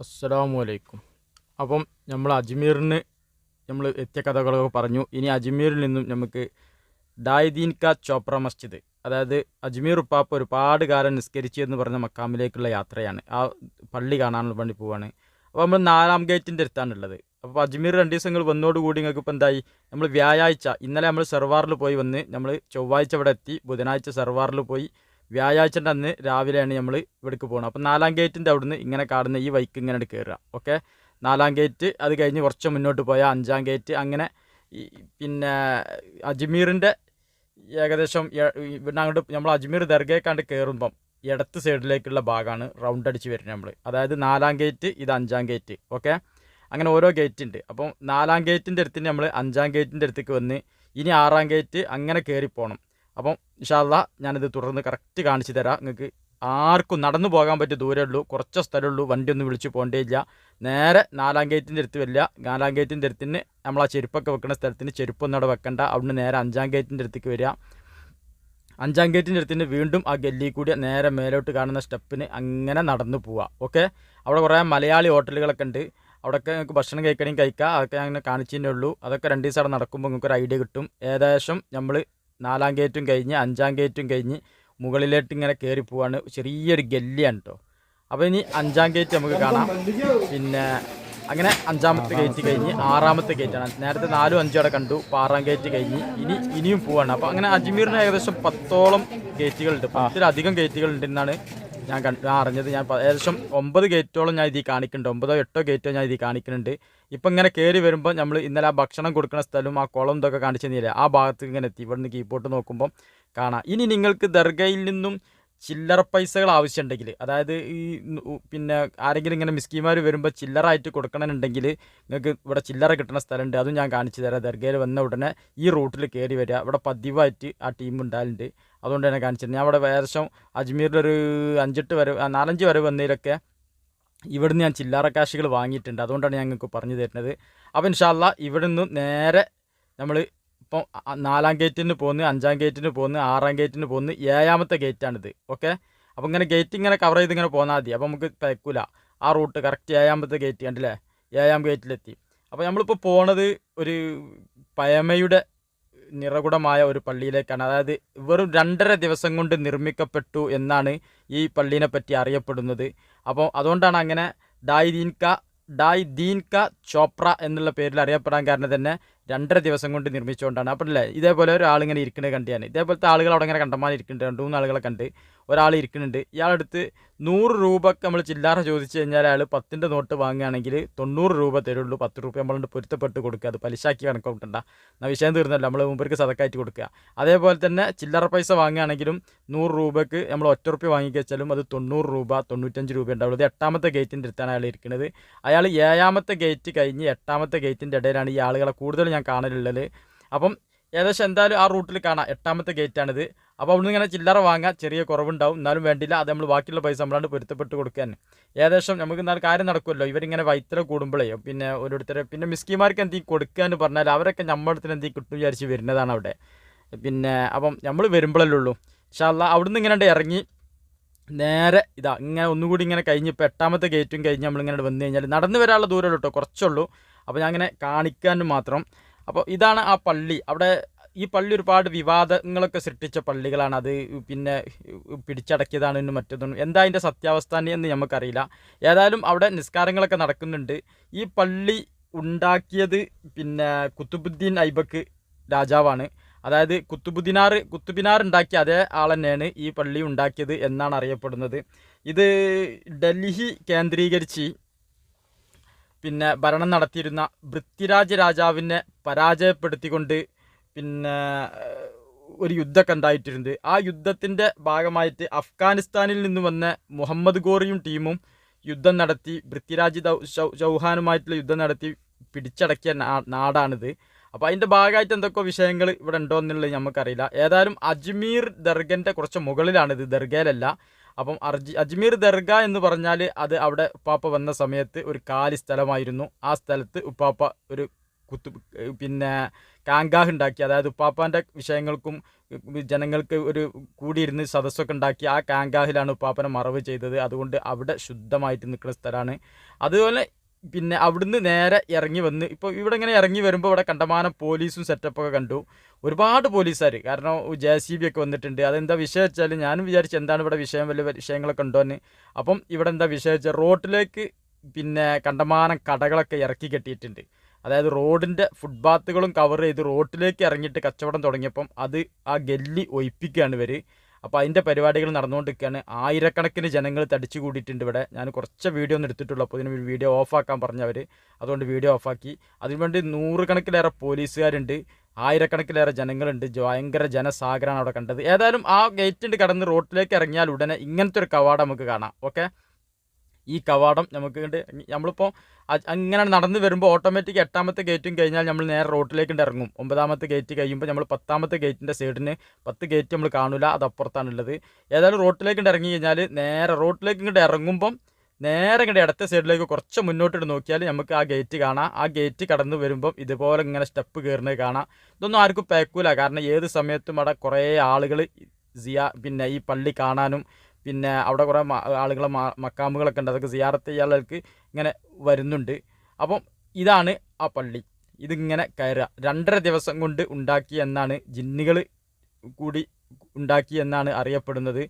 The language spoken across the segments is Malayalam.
അസ്സലാമു അലൈക്കും അപ്പം നമ്മൾ അജ്മീറിന് നമ്മൾ എത്തിയ കഥകളൊക്കെ പറഞ്ഞു. ഇനി അജ്മീറിൽ നിന്നും നമുക്ക് ഡായ്ദീൻ കാ ചോപ്ര മസ്ജിദ് അതായത് അജ്മീർ ഉപ്പാപ്പ ഒരുപാട് കാലം നിസ്കരിച്ചു എന്ന് പറഞ്ഞ മക്കാമിലേക്കുള്ള യാത്രയാണ്. ആ പള്ളി കാണാനുള്ള വേണ്ടി പോവാണ്. അപ്പോൾ നമ്മൾ നാലാം ഗേറ്റിന്റെ അടുത്താണുള്ളത് അപ്പോൾ അജ്മീർ രണ്ട് ദിവസങ്ങൾ വന്നോടുകൂടി നിങ്ങൾക്ക് ഇപ്പോൾ എന്തായി? നമ്മൾ വ്യാഴാഴ്ച ഇന്നലെ നമ്മൾ സെർവാറിൽ പോയി വന്ന് നമ്മൾ ചൊവ്വാഴ്ച ഇവിടെ എത്തി ബുധനാഴ്ച സെർവാറിൽ പോയി വ്യാഴാഴ്ചന്റെ അന്ന് രാവിലെയാണ് നമ്മൾ ഇവിടേക്ക് പോകുന്നത് അപ്പം നാലാം ഗേറ്റിന്റെ അവിടുന്ന് ഇങ്ങനെ കാണുന്ന ഈ വൈക്ക് ഇങ്ങനെ കയറുക ഓക്കെ? നാലാം ഗേറ്റ് അത് കഴിഞ്ഞ് കുറച്ച് മുന്നോട്ട് പോയാൽ അഞ്ചാം ഗേറ്റ് അങ്ങനെ പിന്നെ അജ്മീറിന്റെ ഏകദേശം ഇവിടുന്ന് അങ്ങോട്ട് നമ്മൾ അജ്മീർ ദർഗയെക്കാണ്ട് കയറുമ്പം ഇടത്ത് സൈഡിലേക്കുള്ള ഭാഗമാണ് റൗണ്ട് അടിച്ച് വരുന്നത് നമ്മൾ അതായത് നാലാം ഗേറ്റ് ഇത് അഞ്ചാം ഗേറ്റ്. ഓക്കെ? അങ്ങനെ ഓരോ ഗേറ്റ് ഉണ്ട്. അപ്പം നാലാം ഗേറ്റിന്റെ അടുത്ത് നമ്മൾ അഞ്ചാം ഗേറ്റിന്റെ അടുത്തേക്ക് വന്ന് ഇനി ആറാം ഗേറ്റ് അങ്ങനെ കയറി പോകണം അപ്പം ഇൻഷാല്ല ഞാനിത് തുടർന്ന് കറക്റ്റ് കാണിച്ചു തരാം. നിങ്ങൾക്ക് ആർക്കും നടന്നു പോകാൻ പറ്റിയ ദൂരമേ ഉള്ളൂ. കുറച്ച് സ്ഥലമുള്ളൂ വണ്ടി ഒന്നും വിളിച്ച് പോകേണ്ടേയില്ല നേരെ നാലാം ഗേറ്റിന്റെ അടുത്ത് വരില്ല നാലാം ഗേറ്റിന്റെ അടുത്തിന് നമ്മൾ ആ ചെരുപ്പൊക്കെ വെക്കുന്ന സ്ഥലത്തിന് ചെരുപ്പൊന്നും അവിടെ വെക്കണ്ട. അവിടുന്ന് നേരെ അഞ്ചാം ഗേറ്റിന്റെ അടുത്തേക്ക് വരിക. അഞ്ചാം ഗേറ്റിന്റെ അടുത്തിന് വീണ്ടും ആ ഗല്ലി കൂടി നേരെ മേലോട്ട് കാണുന്ന സ്റ്റെപ്പിന് അങ്ങനെ നടന്നു പോവുക. ഓക്കെ? അവിടെ കുറേ മലയാളി ഹോട്ടലുകളൊക്കെ ഉണ്ട്. അവിടെയൊക്കെ നിങ്ങൾക്ക് ഭക്ഷണം കഴിക്കണമെങ്കിൽ കഴിക്കാം. അതൊക്കെ ഞാൻ അങ്ങനെ തന്നെ ഉള്ളൂ. അതൊക്കെ രണ്ട് ദിവസം അവിടെ നടക്കുമ്പോൾ നിങ്ങൾക്ക് ഒരു ഐഡിയ കിട്ടും. ഏകദേശം നമ്മൾ നാലാം ഗേറ്റും കഴിഞ്ഞ് അഞ്ചാം ഗേറ്റും കഴിഞ്ഞ് മുകളിലേട്ട് ഇങ്ങനെ കയറി പോവാണ്. ചെറിയൊരു ഗല്ലിയാണ് കേട്ടോ അപ്പോൾ ഇനി അഞ്ചാം ഗേറ്റ് നമുക്ക് കാണാം. പിന്നെ അങ്ങനെ അഞ്ചാമത്തെ ഗേറ്റ് കഴിഞ്ഞ് ആറാമത്തെ ഗേറ്റാണ് നേരത്തെ നാലും അഞ്ചും അവിടെ കണ്ടു. ഇപ്പോൾ ആറാം ഗേറ്റ് കഴിഞ്ഞ് ഇനി ഇനിയും പോവാണ്. അപ്പോൾ അങ്ങനെ അജ്മീറിന് ഏകദേശം പത്തോളം ഗേറ്റുകളുണ്ട് പത്തിലധികം ഗേറ്റുകളുണ്ട് എന്നാണ് ഞാൻ ഞാൻ അറിഞ്ഞത് ഞാൻ ഏകദേശം ഒമ്പത് ഗേറ്റോളം ഞാൻ ഇതിൽ കാണിക്കുന്നുണ്ട്. ഒമ്പതോ എട്ടോ ഗേറ്റോ ഞാൻ ഇതിൽ കാണിക്കുന്നുണ്ട്. ഇപ്പം ഇങ്ങനെ കയറി വരുമ്പോൾ നമ്മൾ ഇന്നലെ ആ ഭക്ഷണം കൊടുക്കുന്ന സ്ഥലവും ആ കുളം ഇതൊക്കെ കാണിച്ചു തന്നില്ലേ? ആ ഭാഗത്ത് ഇങ്ങനെ എത്തി. ഇവിടുന്ന് കീപോട്ട് നോക്കുമ്പം കാണാം. ഇനി നിങ്ങൾക്ക് ദർഗയിൽ നിന്നും ചില്ലറ പൈസകൾ ആവശ്യമുണ്ടെങ്കിൽ അതായത് ഈ പിന്നെ ആരെങ്കിലും ഇങ്ങനെ മിസ്കിമാർ വരുമ്പോൾ ചില്ലറായിട്ട് കൊടുക്കണമെന്നുണ്ടെങ്കിൽ നിങ്ങൾക്ക് ഇവിടെ ചില്ലറ കിട്ടുന്ന സ്ഥലമുണ്ട്. അതും ഞാൻ കാണിച്ചു തരാം. ദർഗയിൽ വന്ന ഉടനെ ഈ റൂട്ടിൽ കയറി വരിക. ഇവിടെ പതിവായിട്ട് ആ ടീം ഉണ്ടാകലുണ്ട്. അതുകൊണ്ട് തന്നെ കാണിച്ചത്. ഞാൻ അവിടെ ഏകദേശം അജ്മീറിലൊരു അഞ്ചെട്ട് വരെ നാലഞ്ച് വരെ വന്നതിലൊക്കെ ഇവിടുന്ന് ഞാൻ ചില്ലറ കാശുകൾ വാങ്ങിയിട്ടുണ്ട്. അതുകൊണ്ടാണ് ഞാൻ നിങ്ങൾക്ക് പറഞ്ഞു തരുന്നത്. അപ്പോൾ ഇൻഷാല്ല ഇവിടുന്ന് നേരെ നമ്മൾ ഇപ്പം നാലാം ഗേറ്റിന് പോന്ന് അഞ്ചാം ഗേറ്റിന് പോന്ന് ആറാം ഗേറ്റിന് പോന്ന് ഏഴാമത്തെ ഗേറ്റാണിത്. ഓക്കെ? അപ്പോൾ ഇങ്ങനെ ഗേറ്റ് ഇങ്ങനെ കവർ ചെയ്ത് ഇങ്ങനെ പോന്നാൽ മതി. അപ്പോൾ നമുക്ക് തയ്ക്കൂല ആ റൂട്ട് കറക്റ്റ് ഏഴാമത്തെ ഗേറ്റ് കണ്ടില്ലേ? ഏഴാം ഗേറ്റിലെത്തി. അപ്പോൾ നമ്മളിപ്പോൾ പോണത് ഒരു പയമയുടെ നിറകുടമായ ഒരു പള്ളിയിലേക്കാണ്. അതായത് വെറും രണ്ടര ദിവസം കൊണ്ട് നിർമ്മിക്കപ്പെട്ടു എന്നാണ് ഈ പള്ളീനെ പറ്റി അറിയപ്പെടുന്നത്. അപ്പോൾ അതുകൊണ്ടാണ് അങ്ങനെ ഡായ് ദീൻ ക ഡായ് ദീൻ ക ചോപ്ര എന്നുള്ള പേരിൽ അറിയപ്പെടാൻ കാരണം തന്നെ രണ്ടര ദിവസം കൊണ്ട് നിർമ്മിച്ചുകൊണ്ടാണ് അപ്പോൾ അല്ലേ ഇതേപോലെ ഒരാളിങ്ങനെ ഇരിക്കുന്നത് കണ്ടിയാണ് ഇതേപോലത്തെ ആളുകൾ അവിടെ ഇങ്ങനെ കണ്ടമാൻ ഇരിക്കുന്നുണ്ട് രണ്ട് മൂന്ന് ആളുകളെ കണ്ട് ഒരാൾ ഇരിക്കുന്നുണ്ട് ഇയാളെടുത്ത് നൂറ് രൂപക്ക് നമ്മൾ ചില്ലാറ ചോദിച്ചു കഴിഞ്ഞാൽ അയാൾ പത്തിന്റെ നോട്ട് വാങ്ങുകയാണെങ്കിൽ തൊണ്ണൂറ് രൂപ തരുള്ളൂ. പത്ത് രൂപ നമ്മളുണ്ട് പൊരുത്തപ്പെട്ട് കൊടുക്കുക. അത് പലിശാക്കി കണക്കൂട്ടണ്ട എന്നാൽ വിഷയം തീർന്നല്ലോ. നമ്മൾ മുമ്പർക്ക് സതക്കായിട്ട് കൊടുക്കുക. അതേപോലെ തന്നെ ചില്ലറ പൈസ വാങ്ങുകയാണെങ്കിലും നൂറ് രൂപക്ക് നമ്മൾ ഒറ്റ റുപ്യ വാങ്ങിക്കഴിച്ചാലും അത് തൊണ്ണൂറ് രൂപ തൊണ്ണൂറ്റഞ്ച് രൂപ ഉണ്ടാവുള്ളൂ. ഇത് എട്ടാമത്തെ ഗേറ്റിന്റെ അടുത്താണ് അയാൾ ഇരിക്കുന്നത് അയാൾ ഏഴാമത്തെ ഗേറ്റ് കഴിഞ്ഞ് എട്ടാമത്തെ ഗേറ്റിന്റെ ഇടയിലാണ് ഈ ആളുകളെ കൂടുതൽ ഞാൻ കാണലുള്ളത്. അപ്പം ഏകദേശം എന്തായാലും ആ റൂട്ടിൽ കാണാം. എട്ടാമത്തെ ഗേറ്റാണിത്. അപ്പോൾ അവിടുന്ന് ഇങ്ങനെ ചില്ലറ വാങ്ങാം. ചെറിയ കുറവുണ്ടാവും. എന്നാലും വേണ്ടില്ല അത് നമ്മൾ ബാക്കിയുള്ള പൈസ നമ്മളാണ്ട് പൊരുത്തപ്പെട്ട് കൊടുക്കാൻ ഏകദേശം നമുക്ക് എന്നാൽ കാര്യം നടക്കുമല്ലോ ഇവരിങ്ങനെ വൈത്തല കൂടുമ്പോഴേ പിന്നെ ഓരോരുത്തരെ പിന്നെ മിസ്കിമാർക്ക് എന്തെങ്കിലും കൊടുക്കുക എന്ന് പറഞ്ഞാൽ അവരൊക്കെ നമ്മുടെ അടുത്തിന് എന്തെങ്കിലും കിട്ടും വിചാരിച്ച് വരുന്നതാണ് അവിടെ. പിന്നെ അപ്പം നമ്മൾ വരുമ്പോഴല്ലേ ഉള്ളൂ. ഇൻഷാല്ല അവിടുന്ന് ഇങ്ങനെ ഇറങ്ങി നേരെ ഇതാ ഇങ്ങനെ ഒന്നുകൂടി ഇങ്ങനെ കഴിഞ്ഞ് ഇപ്പോൾ എട്ടാമത്തെ ഗേറ്റും കഴിഞ്ഞ് നമ്മളിങ്ങനെ വന്നു കഴിഞ്ഞാൽ നടന്നു വരാനുള്ള ദൂരമുള്ളൂ കേട്ടോ കുറച്ചുള്ളൂ അപ്പോൾ ഞാൻ അങ്ങനെ കാണിക്കാൻ മാത്രം. അപ്പോൾ ഇതാണ് ആ പള്ളി. അവിടെ ഈ പള്ളി ഒരുപാട് വിവാദങ്ങളൊക്കെ സൃഷ്ടിച്ച പള്ളികളാണ്. അത് പിന്നെ പിടിച്ചടക്കിയതാണ് മറ്റൊന്നും. എന്താ അതിന്റെ സത്യാവസ്ഥ എന്ന് നമുക്കറിയില്ല. ഏതായാലും അവിടെ നിസ്കാരങ്ങളൊക്കെ നടക്കുന്നുണ്ട്. ഈ പള്ളി ഉണ്ടാക്കിയത് പിന്നെ കുത്തുബുദ്ദീൻ ഐബക്ക് രാജാവാണ്. അതായത് കുത്തുബുദ്ദിനാർ കുത്തുബിനാർ ഉണ്ടാക്കിയ അതേ ആൾ തന്നെയാണ് ഈ പള്ളി ഉണ്ടാക്കിയത് എന്നാണ് അറിയപ്പെടുന്നത്. ഇത് ഡൽഹി കേന്ദ്രീകരിച്ച് പിന്നെ ഭരണം നടത്തിയിരുന്ന പൃഥ്വിരാജ് രാജാവിനെ പരാജയപ്പെടുത്തിക്കൊണ്ട് പിന്നെ ഒരു യുദ്ധമൊക്കെ ഉണ്ടായിട്ടിരുന്നത് ആ യുദ്ധത്തിന്റെ ഭാഗമായിട്ട് അഫ്ഗാനിസ്ഥാനിൽ നിന്ന് വന്ന മുഹമ്മദ് ഗോറിയും ടീമും യുദ്ധം നടത്തി പൃഥ്വിരാജ് ചൗഹാനുമായിട്ടുള്ള യുദ്ധം നടത്തി പിടിച്ചടക്കിയ നാടാണിത്. അപ്പോൾ അതിന്റെ ഭാഗമായിട്ട് എന്തൊക്കെ വിഷയങ്ങൾ ഇവിടെ ഉണ്ടോ എന്നുള്ളത് നമുക്കറിയില്ല. ഏതായാലും അജ്മീർ ദർഗന്റെ കുറച്ച് മുകളിലാണിത്. ദർഗയിലല്ല. അപ്പം അർജി അജ്മീർ ദർഗ എന്ന് പറഞ്ഞാൽ അത് അവിടെ ഉപ്പാപ്പ വന്ന സമയത്ത് ഒരു കാലി സ്ഥലമായിരുന്നു. ആ സ്ഥലത്ത് ഉപ്പാപ്പ ഒരു കുത്തു പിന്നെ കാങ്കാഹ് ഉണ്ടാക്കി. അതായത് ഉപ്പാപ്പാന്റെ വിഷയങ്ങൾക്കും ജനങ്ങൾക്ക് ഒരു കൂടിയിരുന്ന് സദസ്സൊക്കെ ഉണ്ടാക്കി ആ കാങ്കാഹിലാണ് ഉപ്പാപ്പനെ മറവ് ചെയ്തത്. അതുകൊണ്ട് അവിടെ ശുദ്ധമായിട്ട് നിൽക്കുന്ന സ്ഥലമാണ്. അതുപോലെ പിന്നെ അവിടുന്ന് നേരെ ഇറങ്ങി വന്ന് ഇപ്പോൾ ഇവിടെ ഇങ്ങനെ ഇറങ്ങി വരുമ്പോൾ ഇവിടെ കണ്ടമാനം പോലീസും സെറ്റപ്പൊക്കെ കണ്ടു. ഒരുപാട് പോലീസുകാർ കാരണം ജെ സി ബി ഒക്കെ വന്നിട്ടുണ്ട്. അതെന്താ വിഷയം വെച്ചാൽ ഞാനും വിചാരിച്ചു എന്താണ് ഇവിടെ വിഷയം വലിയ വിഷയങ്ങളൊക്കെ ഉണ്ടോ എന്ന് അപ്പം ഇവിടെ എന്താ വിഷയം വെച്ചാൽ റോട്ടിലേക്ക് പിന്നെ കണ്ടമാനം കടകളൊക്കെ ഇറക്കി കെട്ടിയിട്ടുണ്ട്. അതായത് റോഡിന്റെ ഫുട്പാത്തുകളും കവർ ചെയ്ത് റോട്ടിലേക്ക് ഇറങ്ങിയിട്ട് കച്ചവടം തുടങ്ങിയപ്പം അത് ആ ഗല്ലി ഒഴിപ്പിക്കുകയാണ് ഇവർ അപ്പോൾ അതിന്റെ പരിപാടികൾ നടന്നുകൊണ്ടിരിക്കുകയാണ്. ആയിരക്കണക്കിന് ജനങ്ങൾ തടിച്ചു കൂടിയിട്ടുണ്ട് ഇവിടെ. ഞാൻ കുറച്ച് വീഡിയോ ഒന്നും എടുത്തിട്ടുള്ളൂ. അപ്പോൾ ഇതിന് വീഡിയോ ഓഫാക്കാൻ പറഞ്ഞവർ അതുകൊണ്ട് വീഡിയോ ഓഫാക്കി. അതിനുവേണ്ടി നൂറുകണക്കിലേറെ പോലീസുകാരുണ്ട്. ആയിരക്കണക്കിലേറെ ജനങ്ങളുണ്ട്. ഭയങ്കര ജനസാഗരമാണ് അവിടെ കണ്ടത്. ഏതായാലും ആ ഗേറ്റിന്റെ കടന്ന് റോട്ടിലേക്ക് ഇറങ്ങിയാൽ ഉടനെ ഇങ്ങനത്തെ ഒരു കവാടം നമുക്ക് കാണാം. ഓക്കെ ഈ കവാടം നമുക്ക് കണ്ട് നമ്മളിപ്പോൾ അങ്ങനെ നടന്ന് വരുമ്പോൾ ഓട്ടോമാറ്റിക് എട്ടാമത്തെ ഗേറ്റും കഴിഞ്ഞാൽ നമ്മൾ നേരെ റോട്ടിലേക്ക് ഇറങ്ങും. ഒമ്പതാമത്തെ ഗേറ്റ് കഴിയുമ്പോൾ നമ്മൾ പത്താമത്തെ ഗേറ്റിന്റെ സൈഡിന് പത്ത് ഗേറ്റ് നമ്മൾ കാണില്ല അത് അപ്പുറത്താണുള്ളത് ഏതായാലും റോട്ടിലേക്ക് ഇറങ്ങി കഴിഞ്ഞാൽ നേരെ റോട്ടിലേക്ക് ഇങ്ങോട്ട് ഇറങ്ങുമ്പം നേരെ ഇങ്ങോട്ട് ഇടത്തെ സൈഡിലേക്ക് കുറച്ച് മുന്നോട്ടിട്ട് നോക്കിയാൽ നമുക്ക് ആ ഗേറ്റ് കാണാം. ആ ഗേറ്റ് കടന്നു വരുമ്പം ഇതുപോലെ ഇങ്ങനെ സ്റ്റെപ്പ് കയറുന്നത് കാണാം. ഇതൊന്നും ആർക്കും പേക്കൂല. കാരണം ഏത് സമയത്തും അവിടെ കുറേ ആളുകൾ സിയാ പിന്നെ ഈ പള്ളി കാണാനും പിന്നെ അവിടെ കുറേ ആളുകളെ മക്കാമുകളൊക്കെ ഉണ്ട്. അതൊക്കെ സിയാറത്ത് ചെയ്യാനുള്ളവർക്ക് ഇങ്ങനെ വരുന്നുണ്ട്. അപ്പം ഇതാണ് ആ പള്ളി. ഇതിങ്ങനെ കയറുക. രണ്ടര ദിവസം കൊണ്ട് ഉണ്ടാക്കി എന്നാണ് ജിന്നുകൾ കൂടി ഉണ്ടാക്കി എന്നാണ് അറിയപ്പെടുന്നത്.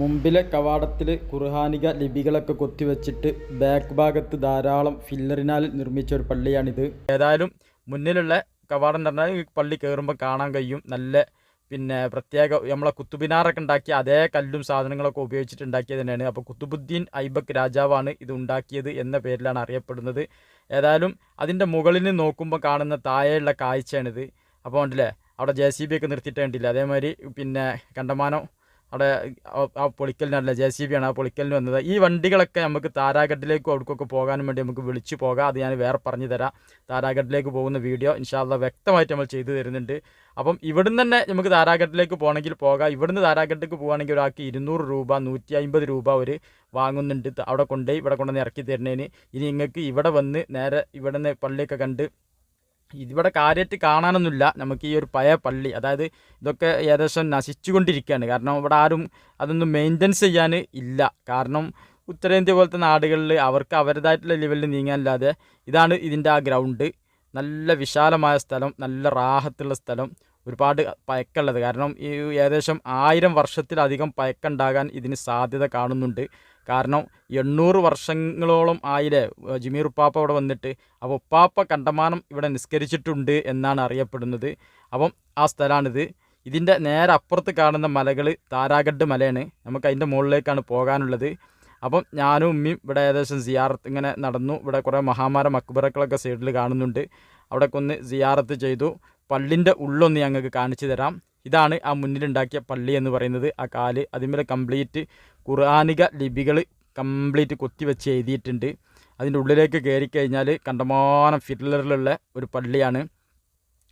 മുമ്പിലെ കവാടത്തിൽ കുർഹാനിക ലിപികളൊക്കെ കൊത്തിവെച്ചിട്ട് ബാക്ക് ഭാഗത്ത് ധാരാളം ഫില്ലറിനാൽ നിർമ്മിച്ച ഒരു പള്ളിയാണിത്. ഏതായാലും മുന്നിലുള്ള കവാടം എന്ന് പറഞ്ഞാൽ പള്ളി കയറുമ്പോൾ കാണാൻ കഴിയും. നല്ല പിന്നെ പ്രത്യേക നമ്മളെ കുത്തുബിനാറൊക്കെ ഉണ്ടാക്കിയ അതേ കല്ലും സാധനങ്ങളൊക്കെ ഉപയോഗിച്ചിട്ട് ഉണ്ടാക്കിയത് തന്നെയാണ്. അപ്പോൾ കുത്തുബുദ്ദീൻ ഐബക്ക് രാജാവാണ് ഇത് ഉണ്ടാക്കിയത് എന്ന പേരിലാണ് അറിയപ്പെടുന്നത്. ഏതായാലും അതിന്റെ മുകളിൽ നിന്ന് നോക്കുമ്പോൾ കാണുന്ന താഴെയുള്ള കാഴ്ചയാണിത്. അപ്പോൾ ഉണ്ടല്ലേ അവിടെ ജെ സി ബി ഒക്കെ നിർത്തിയിട്ട് കണ്ടില്ല അതേമാതിരി പിന്നെ കണ്ടമാനം അവിടെ ആ പൊളിക്കലിനല്ല ജെ സി ബി ആണ് ആ പൊളിക്കലിന് വന്നത്. ഈ വണ്ടികളൊക്കെ നമുക്ക് താരാഗഡിലേക്കും അവിടേക്കൊക്കെ പോകാനും വേണ്ടി നമുക്ക് വിളിച്ചു പോകാം. അത് ഞാൻ വേറെ പറഞ്ഞു തരാം. താരാഗഡിലേക്ക് പോകുന്ന വീഡിയോ ഇൻഷാല്ല വ്യക്തമായിട്ട് നമ്മൾ ചെയ്തു തരുന്നുണ്ട്. അപ്പം ഇവിടുന്ന് തന്നെ നമുക്ക് താരാഗഡിലേക്ക് പോകണമെങ്കിൽ പോകാം. ഇവിടുന്ന് താരാഗഡിലേക്ക് പോകുകയാണെങ്കിൽ ഒരാൾക്ക് ഇരുന്നൂറ് രൂപ നൂറ്റി അമ്പത് രൂപ അവർ വാങ്ങുന്നുണ്ട്. അവിടെ കൊണ്ടുപോയി ഇവിടെ കൊണ്ടുവന്ന് ഇറക്കി തരുന്നതിന്. ഇനി നിങ്ങൾക്ക് ഇവിടെ വന്ന് നേരെ ഇവിടെ നിന്ന് പള്ളിയൊക്കെ കണ്ട് ഇതിവിടെ കാര്യമായിട്ട് കാണാനൊന്നുമില്ല. നമുക്ക് ഈ ഒരു പഴയ പള്ളി അതായത് ഇതൊക്കെ ഏകദേശം നശിച്ചുകൊണ്ടിരിക്കുകയാണ്. കാരണം ഇവിടെ ആരും അതൊന്നും മെയിന്റനൻസ് ചെയ്യാൻ ഇല്ല. കാരണം ഉത്തരേന്ത്യ പോലത്തെ നാടുകളിൽ അവർക്ക് അവരുടേതായിട്ടുള്ള ലെവലിൽ നീങ്ങാനില്ലാതെ ഇതാണ് ഇതിന്റെ ആ ഗ്രൗണ്ട് നല്ല വിശാലമായ സ്ഥലം നല്ല റാഹത്തുള്ള സ്ഥലം ഒരുപാട് പയക്കുള്ളത്. കാരണം ഈ ഏകദേശം ആയിരം വർഷത്തിലധികം പയക്കുണ്ടാകാൻ ഇതിന് സാധ്യത കാണുന്നുണ്ട്. കാരണം എണ്ണൂറ് വർഷങ്ങളോളം ആയില്ലേ ജിമീർ ഉപ്പാപ്പ അവിടെ വന്നിട്ട്. അപ്പോൾ ഉപ്പാപ്പ കണ്ടമാനം ഇവിടെ നിസ്കരിച്ചിട്ടുണ്ട് എന്നാണ് അറിയപ്പെടുന്നത്. അപ്പം ആ സ്ഥലമാണിത് ഇതിന്റെ നേരെ അപ്പുറത്ത് കാണുന്ന മലകൾ താരാഗഡ് മലയാണ്. നമുക്ക് അതിന്റെ മുകളിലേക്കാണ് പോകാനുള്ളത്. അപ്പം ഞാനും ഉമ്മയും ഇവിടെ ഏകദേശം സിയാറത്ത് ഇങ്ങനെ നടന്നു. ഇവിടെ കുറേ മഹാമാര മക്ബറക്കളൊക്കെ സൈഡിൽ കാണുന്നുണ്ട്. അവിടെ ഒന്ന് സിയാറത്ത് ചെയ്തു. പള്ളിന്റെ ഉള്ളൊന്ന് ഞങ്ങൾക്ക് കാണിച്ചു തരാം. ഇതാണ് ആ മുന്നിലുണ്ടാക്കിയ പള്ളി എന്ന് പറയുന്നത്. ആ കാൽ അതിന്മേലെ കംപ്ലീറ്റ് ഖുർആാനിക ലിപികൾ കംപ്ലീറ്റ് കൊത്തിവെച്ച് എഴുതിയിട്ടുണ്ട്. അതിന്റെ ഉള്ളിലേക്ക് കയറി കഴിഞ്ഞാൽ കണ്ടമാനം ഫിറ്റ്ലറിലുള്ള ഒരു പള്ളിയാണ്.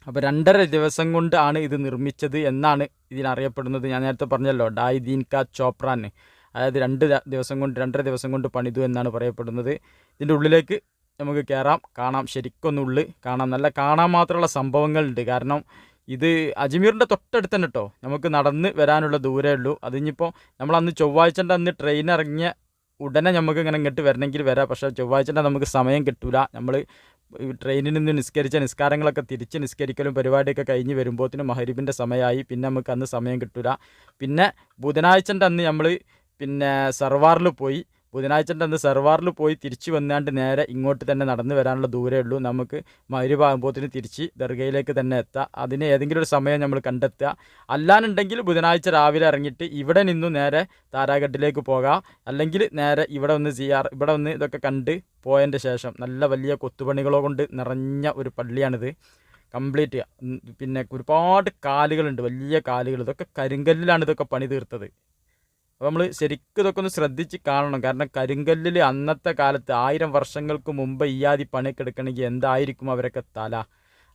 അപ്പോൾ രണ്ടര ദിവസം കൊണ്ടാണ് ഇത് നിർമ്മിച്ചത് എന്നാണ് ഇതിനറിയപ്പെടുന്നത് ഞാൻ നേരത്തെ പറഞ്ഞല്ലോ ഡായ് ദീൻ കാ ചോപ്രാൻ. അതായത് രണ്ട് ദിവസം കൊണ്ട് രണ്ടര ദിവസം കൊണ്ട് പണിതു എന്നാണ് പറയപ്പെടുന്നത്. ഇതിന്റെ ഉള്ളിലേക്ക് നമുക്ക് കയറാം കാണാം. ശരിക്കൊന്നുള്ളിൽ കാണാം. നല്ല കാണാൻ മാത്രമുള്ള സംഭവങ്ങളുണ്ട്. കാരണം ഇത് അജ്മീറിന്റെ തൊട്ടടുത്ത് തന്നെ കേട്ടോ നമുക്ക് നടന്ന് വരാനുള്ള ദൂരമേ ഉള്ളൂ. അതിനിപ്പോൾ നമ്മൾ അന്ന് ചൊവ്വാഴ്ചന്റെ അന്ന് ട്രെയിൻ ഇറങ്ങിയ ഉടനെ നമുക്ക് ഇങ്ങനെ ഇങ്ങോട്ട് വരണമെങ്കിൽ വരാം. പക്ഷേ ചൊവ്വാഴ്ചന്റെ നമുക്ക് സമയം കിട്ടില്ല നമ്മൾ ട്രെയിനിൽ നിന്ന് നിസ്കരിച്ച നിസ്കാരങ്ങളൊക്കെ തിരിച്ച് നിസ്കരിക്കലും പരിപാടിയൊക്കെ കഴിഞ്ഞ് വരുമ്പോഴത്തേനും മഹരീബിന്റെ സമയമായി. പിന്നെ നമുക്ക് അന്ന് സമയം കിട്ടില്ല പിന്നെ ബുധനാഴ്ചന്റെ അന്ന് നമ്മൾ പിന്നെ സർവാറിൽ പോയി. ബുധനാഴ്ചന്റെ അന്ന് സെർവാറിൽ പോയി തിരിച്ചു വന്നാണ്ട് നേരെ ഇങ്ങോട്ട് തന്നെ നടന്നു വരാനുള്ള ദൂരേ ഉള്ളൂ. നമുക്ക് മരുഭാകുമ്പോഴത്തിന് തിരിച്ച് ദർഗയിലേക്ക് തന്നെ എത്താം. അതിന് ഏതെങ്കിലും ഒരു സമയം നമ്മൾ കണ്ടെത്തുക. അല്ലാന്നുണ്ടെങ്കിൽ ബുധനാഴ്ച രാവിലെ ഇറങ്ങിയിട്ട് ഇവിടെ നിന്നും നേരെ താരാഘട്ടിലേക്ക് പോകാം. അല്ലെങ്കിൽ നേരെ ഇവിടെ ഒന്ന് ചെയ്യാറ് ഇവിടെ ഒന്ന് ഇതൊക്കെ കണ്ട് പോയതിന്റെ ശേഷം നല്ല വലിയ കൊത്തുപണികളോ കൊണ്ട് നിറഞ്ഞ ഒരു പള്ളിയാണിത്. കംപ്ലീറ്റ്. പിന്നെ ഒരുപാട് കാലുകളുണ്ട്. വലിയ കാലുകൾ. ഇതൊക്കെ കരിങ്കല്ലിലാണ് ഇതൊക്കെ പണി തീർത്തത്. അപ്പോൾ നമ്മൾ ശരിക്കും ഇതൊക്കെ ഒന്ന് ശ്രദ്ധിച്ച് കാണണം. കാരണം കരിങ്കല്ലിൽ അന്നത്തെ കാലത്ത് ആയിരം വർഷങ്ങൾക്ക് മുമ്പ് ഈയാതി പണിയൊക്കെ എടുക്കണമെങ്കിൽ എന്തായിരിക്കും അവരൊക്കെ തല?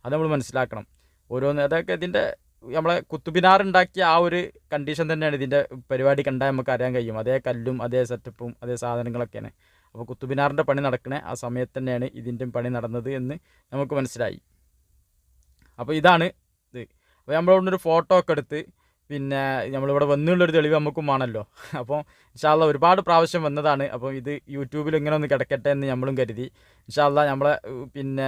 അത് നമ്മൾ മനസ്സിലാക്കണം. ഓരോന്ന് അതൊക്കെ ഇതിന്റെ നമ്മളെ കുത്തുബിനാർ ഉണ്ടാക്കിയ ആ ഒരു കണ്ടീഷൻ തന്നെയാണ് ഇതിന്റെ പരിപാടി കണ്ടാൽ നമുക്ക് അറിയാൻ കഴിയും. അതേ കല്ലും അതേ സെറ്റപ്പും അതേ സാധനങ്ങളൊക്കെയാണ്. അപ്പോൾ കുത്തുബിനാറിന്റെ പണി നടക്കണേ ആ സമയത്ത് തന്നെയാണ് ഇതിന്റെയും പണി നടന്നത് എന്ന് നമുക്ക് മനസ്സിലായി. അപ്പോൾ ഇതാണ് ഇത്. അപ്പോൾ നമ്മളവിടെ ഒരു ഫോട്ടോ ഒക്കെ എടുത്ത് പിന്നെ നമ്മളിവിടെ വന്നുള്ളൊരു തെളിവ് നമുക്കും വേണമല്ലോ. അപ്പോൾ ഇൻഷാല്ല ഒരുപാട് പ്രാവശ്യം വന്നതാണ്. അപ്പോൾ ഇത് യൂട്യൂബിൽ ഇങ്ങനെ ഒന്ന് കിടക്കട്ടെ എന്ന് നമ്മളും കരുതി. ഇൻഷാല്ല നമ്മളെ പിന്നെ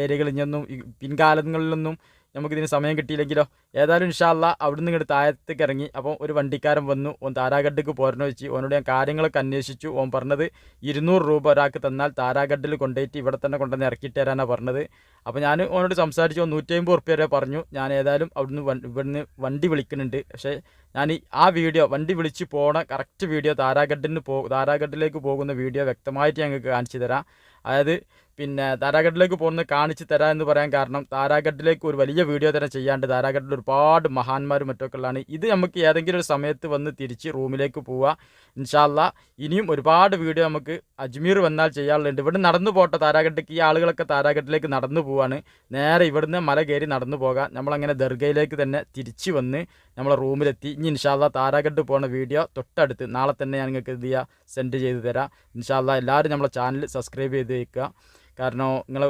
ഏരിയകളിൽ നിന്നും പിൻകാലങ്ങളിലൊന്നും നമുക്കിതിന് സമയം കിട്ടിയില്ലെങ്കിലോ. ഏതായാലും ഇൻഷാല്ല അവിടുന്ന് ഇങ്ങോട്ട് താഴത്തേക്ക് ഇറങ്ങി. അപ്പോൾ ഒരു വണ്ടിക്കാരൻ വന്നു. ഓൻ താരാഗഡിലേക്ക് പോരണ വെച്ച്. ഓനോട് ഞാൻ കാര്യങ്ങളൊക്കെ അന്വേഷിച്ചു. ഓൻ പറഞ്ഞത് ഇരുന്നൂറ് രൂപ ഒരാൾക്ക് തന്നാൽ താരാഗഡിൽ കൊണ്ടുപോയിട്ട് ഇവിടെ തന്നെ കൊണ്ടുവന്ന് ഇറക്കിയിട്ട് തരാനാണ് പറഞ്ഞത്. അപ്പോൾ ഞാൻ ഓനോട് സംസാരിച്ചു. നൂറ്റി അമ്പത് റുപ്യ വരെ പറഞ്ഞു. ഞാൻ ഏതായാലും അവിടുന്ന് ഇവിടുന്ന് വണ്ടി വിളിക്കുന്നുണ്ട്. പക്ഷേ ഞാൻ ആ വീഡിയോ വണ്ടി വിളിച്ച് പോണ കറക്റ്റ് വീഡിയോ താരാഗഡിന് പോ താരാഗഡിലേക്ക് പോകുന്ന വീഡിയോ വ്യക്തമായിട്ട് ഞങ്ങൾക്ക് കാണിച്ചു തരാം. അതായത് പിന്നെ താരാഗഡിലേക്ക് പോകുന്നത് കാണിച്ച് തരാം എന്ന് പറയാൻ കാരണം താരാഗഡിലേക്ക് ഒരു വലിയ വീഡിയോ തന്നെ ചെയ്യാണ്ട് താരാഗഡിൽ ഒരുപാട് മഹാന്മാരും മറ്റൊക്കെ ഉള്ളതാണ് ഇത് നമുക്ക് ഏതെങ്കിലും ഒരു സമയത്ത് വന്ന് തിരിച്ച് റൂമിലേക്ക് പോവുക. ഇൻഷാല്ല ഇനിയും ഒരുപാട് വീഡിയോ നമുക്ക് അജ്മീർ വന്നാൽ ചെയ്യാറുണ്ട് ഇവിടെ നടന്നു പോട്ടെ താരാഗഡിലേക്ക്. ഈ ആളുകളൊക്കെ താരാഗഡിലേക്ക് നടന്നു പോവാണ്. നേരെ ഇവിടുന്ന് മല കയറി നടന്നു പോകാം. നമ്മളങ്ങനെ ദർഗയിലേക്ക് തന്നെ തിരിച്ച് വന്ന് നമ്മളെ റൂമിലെത്തി. ഇനി ഇൻഷാല്ല താരാഗഡ് പോകുന്ന വീഡിയോ തൊട്ടടുത്ത് നാളെ തന്നെ ഞാൻ നിങ്ങൾക്ക് ഇത് ചെയ്യുക സെൻഡ് ചെയ്ത് തരാം. ഇൻഷാല്ല എല്ലാവരും നമ്മളെ ചാനൽ സബ്സ്ക്രൈബ് ചെയ്ത് വെക്കുക കാരണം നിങ്ങളെ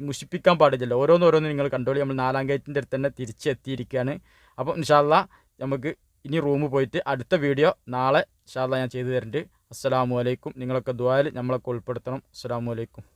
മുഷിപ്പിക്കാൻ പാടില്ല ഓരോന്നോരോന്ന് ഓരോന്ന് നിങ്ങൾ കണ്ടോളി. നമ്മൾ നാലാം ഗേറ്റിന്റെ അടുത്ത് തന്നെ തിരിച്ചെത്തിയിരിക്കുകയാണ്. അപ്പോൾ ഇൻഷാല്ല നമുക്ക് ഇനി റൂം പോയിട്ട് അടുത്ത വീഡിയോ നാളെ ഇൻഷാല്ല ഞാൻ ചെയ്തു തരുന്നുണ്ട് അസ്സലാമു അലൈക്കും. നിങ്ങളൊക്കെ ദ്വായിൽ നമ്മളൊക്കെ ഉൾപ്പെടുത്തണം. അസ്സലാമു അലൈക്കും.